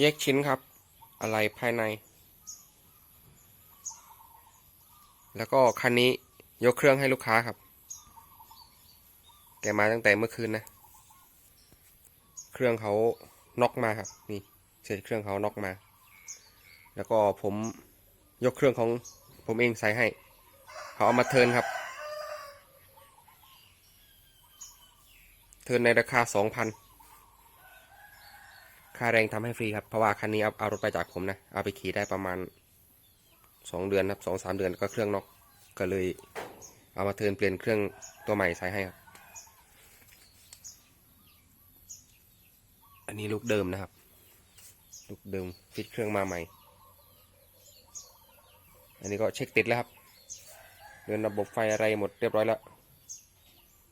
แยกชิ้นครับ อะไรภายใน แล้วก็คันนี้ยกเครื่องให้ลูกค้าครับแกมาตั้งแต่เมื่อคืนนะ เครื่องเขาน็อกมาครับ นี่เศษเครื่องเขาน็อกมา แล้วก็ผมยกเครื่องของผมเองใส่ให้ เขาเอามาเทินครับ เทินในราคาสองพัน ค่าแรงทำให้ฟรีครับเพราะว่าคันนี้เอาเอารถไปจากผมนะ เอาไปขี่ได้ประมาณสองเดือนครับสองสามเดือนก็เครื่องนอกก็เลย เอามาเทินเปลี่ยนเครื่องตัวใหม่ใส่ให้ครับ อันนี้ลูกเดิมนะครับ ลูกเดิมฟิตเครื่องมาใหม่ อันนี้ก็เช็คติดแล้วครับ เดินระบบไฟอะไรหมดเรียบร้อยแล้ว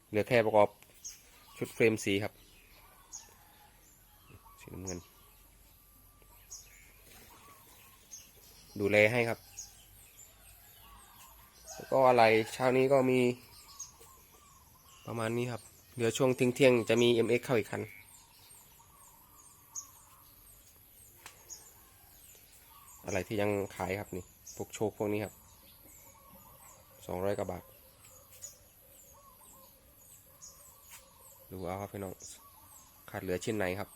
เหลือแค่ประกอบชุดเฟรมสีครับ สีน้ำเงิน ดูแลให้ครับ แล้วก็อะไรเช้านี้ก็มี ประมาณนี้ครับ เดี๋ยวช่วงเที่ยงเที่ยงๆจะมี MX เข้าอีกคัน อะไรที่ยังขายครับนี่พวกโชคพวกนี้ครับสองร้อยกว่าบาท ดูเอาครับพี่น้อง ขาดเหลือชิ้นไหนครับ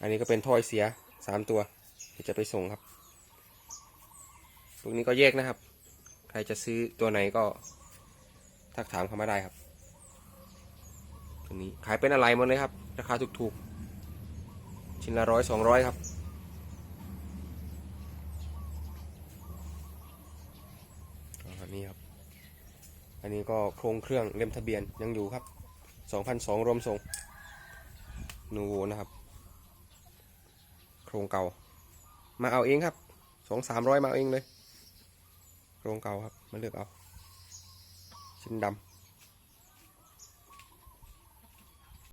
อันนี้ก็เป็นถ้อยเสียสามตัวเดี๋ยวจะไปส่งครับพวกนี้ก็แยกนะครับ ใครจะซื้อตัวไหนก็ทักถามเข้ามาได้ครับตัวนี้ขายเป็นอะไรหมดเลยครับ ราคาถูกๆ ชิ้นละร้อยสองร้อยครับอันนี้ครับ อันนี้ก็โครงเครื่องเล่มทะเบียนยังอยู่ครับ 2,200รวมส่งนูโวนะครับ โครงเก่า มาเอาเองครับสองสามร้อยมาเอาเองเลย โครงเก่าครับ มาเลือกเอา ชิ้นดำ